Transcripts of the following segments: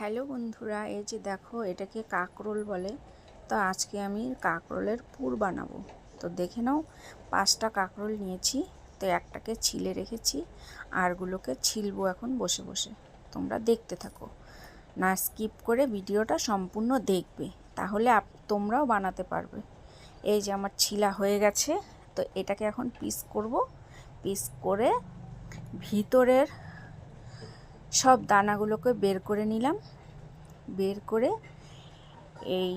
Hello বন্ধুরা, এই যে দেখো, এটাকে কাকরোল বলে। তো আজকে আমি কাকরোলের পুর বানাবো। তো দেখে নাও, পাঁচটা কাকরোল নিয়েছি, তো একটাকে ছিলে রেখেছি, আরগুলোকে ছিলবো এখন বসে বসে। তোমরা দেখতে থাকো। না স্কিপ করে ভিডিওটা সম্পূর্ণ দেখবে, তাহলে তোমরাও বানাতে পারবে। এই যে আমার ছিলা হয়ে গেছে, তো এটাকে এখন পিস করব। পিস করে ভিতরের সব দানাগুলোকে বের করে নিলাম। বের করে এই,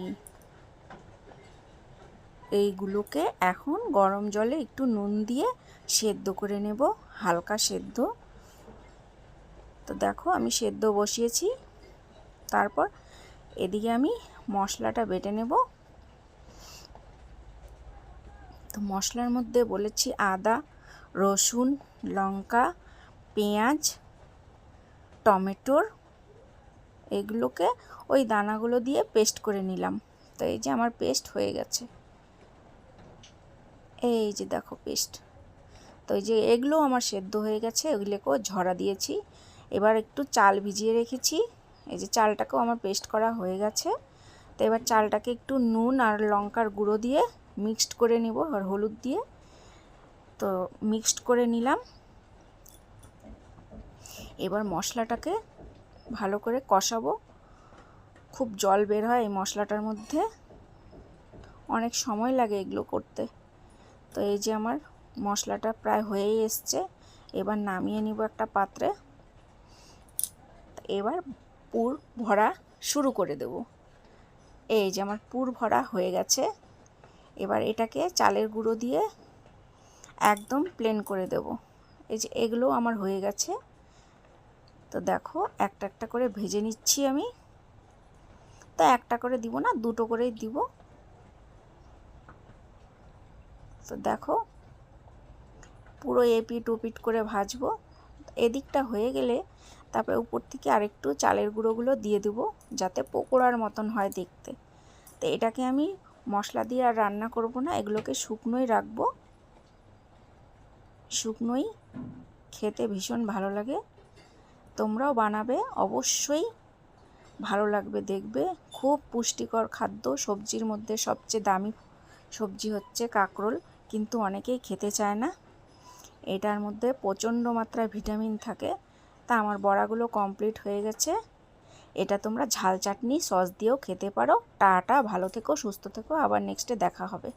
এইগুলোকে এখন গরম জলে একটু নুন দিয়ে সেদ্ধ করে নেব, হালকা সেদ্ধ। তো দেখো আমি সেদ্ধ বসিয়েছি। তারপর এদিকে আমি মশলাটা বেটে নেব। তো মশলার মধ্যে বলেছি আদা, রসুন, লঙ্কা, পেঁয়াজ টমেটোর এগুলোকে ওই দানাগুলো দিয়ে পেস্ট করে নিলাম। তো এই যে আমার পেস্ট হয়ে গেছে। এই যে দেখো পেস্ট। তো এই যে এগুলো আমার সেদ্ধ হয়ে গেছে ওগুলোকেও ঝরা দিয়েছি। এবার একটু চাল ভিজিয়ে রেখেছি। এই যে চালটাকেও আমার পেস্ট করা হয়ে গেছে। তো এবার চালটাকে একটু নুন আর লঙ্কার গুঁড়ো দিয়ে মিক্সড করে নিব, আর হলুদ দিয়ে। তো মিক্সড করে নিলাম। এবার মশলাটাকে ভালো করে কষাবো। খুব জল বের হয় এই মশলাটার মধ্যে। অনেক সময় লাগে এগুলো করতে। তো এই যে আমার মশলাটা প্রায় হয়েই এসছে। এবার নামিয়ে নিব একটা পাত্রে। এবার পুর ভরা শুরু করে দেব। এই যে আমার পুর ভরা হয়ে গেছে। এবার এটাকে চালের গুঁড়ো দিয়ে একদম প্লেন করে দেব। এই যে এগুলো আমার হয়ে গেছে। তো দেখো, একটা একটা করে ভেজে নিচ্ছি আমি। তো একটা করে দিব না, দুটো করেই দিব। তো দেখো, পুরো এপিট ওপিট করে ভাজবো। এদিকটা হয়ে গেলে তারপরে উপর থেকে আরেকটু চালের গুঁড়োগুলো দিয়ে দেব, যাতে পকোড়ার মতন হয় দেখতে। তো এটাকে আমি মশলা দিয়ে আর রান্না করব না, এগুলোকে শুকনোই রাখব। শুকনোই খেতে ভীষণ ভালো লাগে। তোমরাও বানাবে। অবশ্যই ভালো লাগবে দেখবে। খুব পুষ্টিকর খাদ্য। সবজির মধ্যে সবচেয়ে দামি সবজি হচ্ছে কাঁকরোল। কিন্তু অনেকেই খেতে চায় না। এটার মধ্যে প্রচণ্ড মাত্রায় ভিটামিন থাকে। তা আমার বড়াগুলো কমপ্লিট হয়ে গেছে। এটা তোমরা ঝাল চাটনি, সস দিয়েও খেতে পারো। টাটা, ভালো থেকো, সুস্থ থেকো। আবার নেক্সটে দেখা হবে।